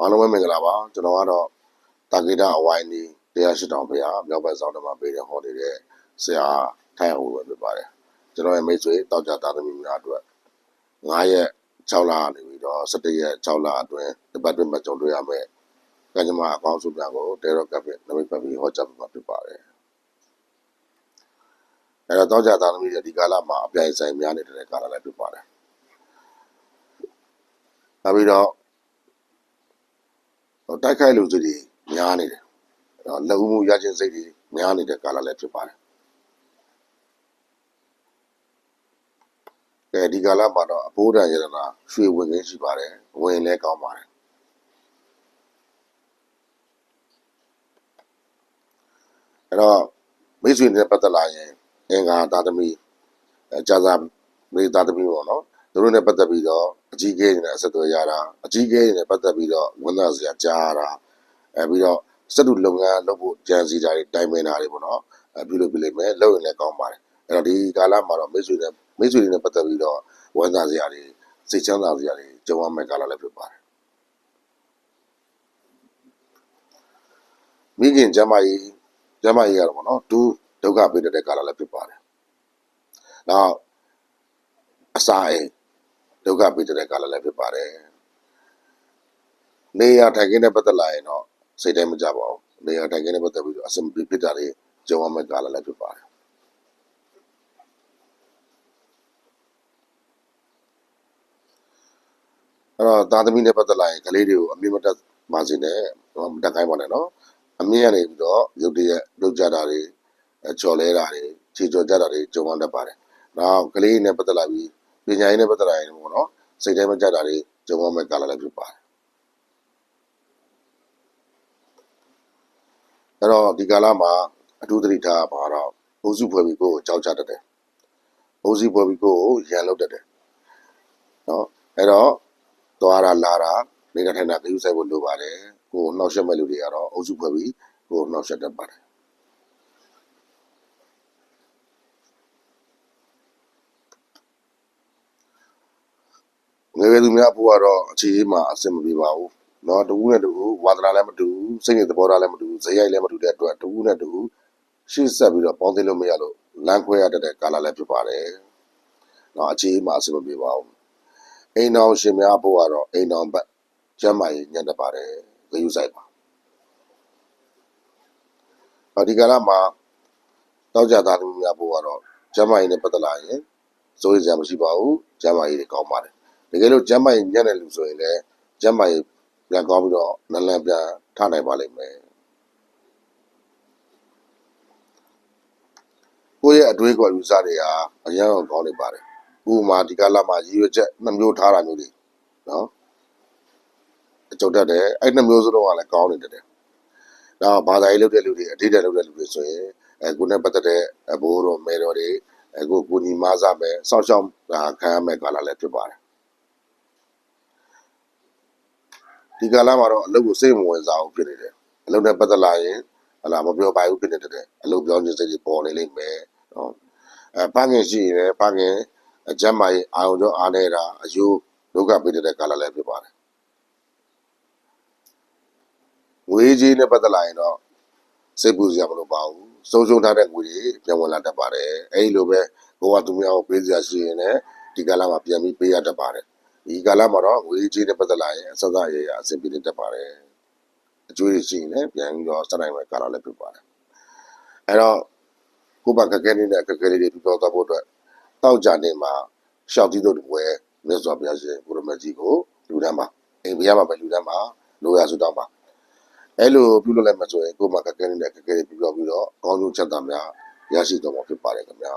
အားလုံးပဲမင်္ဂလာပါကျွန်တော်ကတော့တာဂီတာအဝိုင်းဒီတရားရှိတောင်ဘုရားမြောက်ဘက်ဆောင်တမှာပေးတဲ့ဟောနေတဲ့ဆရာထိုင်အောင်ပဲဖြစ်ပါတယ်ကျွန်တော်ရဲ့မိတ်ဆွေတောက်ကြသားသမီးများအတွက်9ရက်6လနေပြီးတော့17ရက်6လအတွင်းတပတ်တွင်းမှာကြုံတွေ့ရမယ်ကံကြမ္မာအကောင်းဆုံးများကိုတေရောကပ်ပြီးနမိတ်ပတ်ပြီးဟောကြားမှာဖြစ်ပါတယ်အဲတော့တောက်ကြသားသမီးတွေဒီကာလမှာအပြိုင်ဆိုင်များနေတဲ့ကာလလည်းဖြစ်ပါတယ်နောက်ပြီးတော့ဟို တိုက်ခိုက်လူစုတွေများနေတယ်။အဲ့တော့လက်ဦးမှုရခြင်းစိတ်တွေများနေတဲ့ကာလလည်းဖြစ်ပါတယ်။အဲဒီကာလမှာတော့အဘိုးတန်ရတနာရွှေဝင်ခင်းရှိပါတယ်။ဝင်လဲကောင်းပါတယ်။အဲ့တော့မိတ်ဆွေနဲ့ပတ်သက်လာရင်အင်္ဂါသာသမီအဲကြာသာမိသားသမီးပေါ့နော်။ သူတို့နဲ့ပတ်သက်ပြီးတော့အကြီးအကဲတွေနဲ့အဆက်အသွယ်ရတာအကြီးအကဲတွေနဲ့ပတ်သက်ပြီးတော့ဝန်သားစရာကြားရတာအဲပြီးတော့စက်တူလုပ်ငန်းလုပ်ဖို့ကြံစည်တာတွေတိုင်ပင်တာတွေပေါ့နော်အဲပြုလုပ်ပြလိမ့်မယ်လုပ်ရင်လည်းကောင်းပါတယ်အဲ့တော့ဒီကာလမှာတော့မိတ်ဆွေနဲ့မိတ်ဆွေတွေနဲ့ပတ်သက်ပြီးတော့ဝန်သားစရာတွေစိတ်ချမ်းသာစရာတွေကြုံရမယ့်ကာလလည်းဖြစ်ပါတယ်မိခင်ကျမ်းမာရေးကျမ်းမာရေးရတော့ပေါ့နော်သူဒုက္ခပေးတတ်တဲ့ကာလလည်းဖြစ်ပါတယ်နောက်အစာအိမ် ဒုက္ခပေးတဲ့ကာလလည်းဖြစ်ပါတယ်။နေရထိုင်ခင်းနဲ့ပတ်သက်လာရင်တော့စိတ်တိုင်းမကြပါဘူး။နေရထိုင်ခင်းနဲ့ပတ်သက်ပြီးတော့အဆင်ပြေဖြစ်တာတွေကြုံရမယ့်ကာလလည်းဖြစ်ပါတယ်။အဲ့တော့သာသမီနဲ့ပတ်သက်လာရင်ကလေးတွေကိုအမြင့်မတက်ပါစေနဲ့မတက်ခိုင်းပါနဲ့နော်။အမြင့်ရနေပြီးတော့ရုပ်တရက်လုပ်ကြတာတွေအချော်လဲတာတွေခြေချော်ကြတာတွေကြုံရတတ်ပါတယ်။နောက်ကလေးနဲ့ပတ်သက်လာပြီး ပညာရေးနဲ့ပတ်သက်လာရင်ပေါ့နော်စိတ်ထဲမကြတာတွေကြုံရမယ့်ကာလလည်းဖြစ်ပါတယ်အဲ့တော့ဒီကာလမှာအထူးသတိထားပါတော့အုပ်စုဖွဲ့ပြီးကိုယ်ကိုကြောက်ကြတတ်တယ်အုပ်စုဖွဲ့ပြီးကိုယ်ကိုရန်လုပ်တတ်တယ်နော်အဲ့တော့သွားတာလာတာနေတာထိုင်တာခရုဆိုင်ဖို့လိုပါတယ်ကိုယ်နှောက်ယှက်မဲ့လူတွေကတော့အုပ်စုဖွဲ့ပြီးကိုယ်နှောက်ယှက်တတ်ပါတယ် ငယ်ငယ်သူများဖို့ကတော့အခြေအေးမှာအဆင်မပြေပါဘူးเนาะတကူးနဲ့တကူးဝါသနာလည်းမတူဘူးစိတ်နဲ့သဘောထားလည်းမတူဘူးဇယိုက်လည်းမတူတဲ့အတွက်တကူးနဲ့တကူးရှေ့ဆက်ပြီးတော့ပေါင်းသိလို့မရလို့လမ်းခွဲရတတ်တဲ့ကာလလည်းဖြစ်ပါတယ်เนาะအခြေအေးမှာအဆင်မပြေပါဘူးအိမ်တော်ရှင်များဖို့ကတော့အိမ်တော်ဘက်ကျမ်းမာရေးညံ့တတ်ပါတယ်ဂရုစိုက်ပါဟောဒီကာလမှာတောက်ကြသားလူများဖို့ကတော့ကျမ်းမာရေးနဲ့ပတ်သက်လာရင်စိုးရိမ်စရာမရှိပါဘူးကျမ်းမာရေးတွေကောင်းပါတယ် တကယ်လို့ကျမ်းမာရေးညံ့တဲ့လူဆိုရင်လည်းကျမ်းမာရေးပြန်ကောင်းပြီးတော့နလန်ပြန်ထနိုင်ပါလိမ့်မယ်ကိုယ့်ရဲ့အတွေးအခေါ်ယူဆတွေဟာအရင်ကကောင်းနေပါတယ်ဥပမာဒီကလာမှာရည်ရွယ်ချက်နှမျိုးထားတာမျိုးတွေနော်အကျုံတက်တယ်အဲ့နှမျိုးစလုံးကလည်းကောင်းနေတယ်နောက်ဘာသာရေးလုပ်တဲ့လူတွေအတိတ်လုပ်တဲ့လူတွေဆိုရင်အဲကိုယ်နဲ့ပတ်သက်တဲ့အဘိုးတော်မဲတော်တွေအဲကိုကိုညီမစားမယ်စောင့်ရှောက်တာခံရမယ်ကာလလည်းဖြစ်ပါတယ် ဒီကာလမှာတော့အလုပ်ကိုစိတ်မဝင်စားဘူးဖြစ်နေတယ်အလုပ်နဲ့ပတ်သက်လာရင်ဟလာမပြောပါဘူးဖြစ်နေတဲ့အလုပ်ပြောင်းခြင်းစိတ်တွေပေါ်နေလိမ့်မယ်နော်အဲဖခင်ရှိရင်လည်းဖခင်အကျမ်းမာရေးအာရုံကြောအားနေတာအယုဒုက္ခပေးတဲ့ကာလလည်းဖြစ်ပါတယ်ငွေကြီးနဲ့ပတ်သက်လာရင်တော့စိတ်ပူစရာမလိုပါဘူးစုံစုံထားတဲ့ငွေတွေပြန်ဝင်လာတတ်ပါတယ်အဲဒီလိုပဲကိုကသူများကိုပေးစရာရှိရင်လည်းဒီကာလမှာပြန်ပြီးပေးရတတ်ပါတယ် ဒီကာလမှာတော့ငွေကြေးနဲ့ပတ်သက်လာရင်အစစရရအဆင်ပြေနေတတ်ပါတယ်အကျွေးရရှိရင်လည်းပြန်ပြီးတော့စနိုင်မဲ့ကာလလည်းဖြစ်ပါတယ်အဲတော့ကိုယ့်ဘာကကဲနေတဲ့ကကဲလေးတွေပြောသွားဖို့အတွက်တောက်ကြနေမှာရှောက်သီးတို့ဝယ်မြတ်စွာဘုရားရှင်ဘုရမကြီးကိုလူတန်းပါအိမ်ဘုရားမှာပဲလူတန်းပါလိုရဆုတောင်းပါအဲလိုပြုလုပ်လိုက်မှဆိုရင်ကိုယ့်ဘာကကဲနေတဲ့ကကဲလေးပြောပြီးတော့ကောင်းဆုံးချက်သားများရရှိတော့မှာဖြစ်ပါတယ်ခင်ဗျာ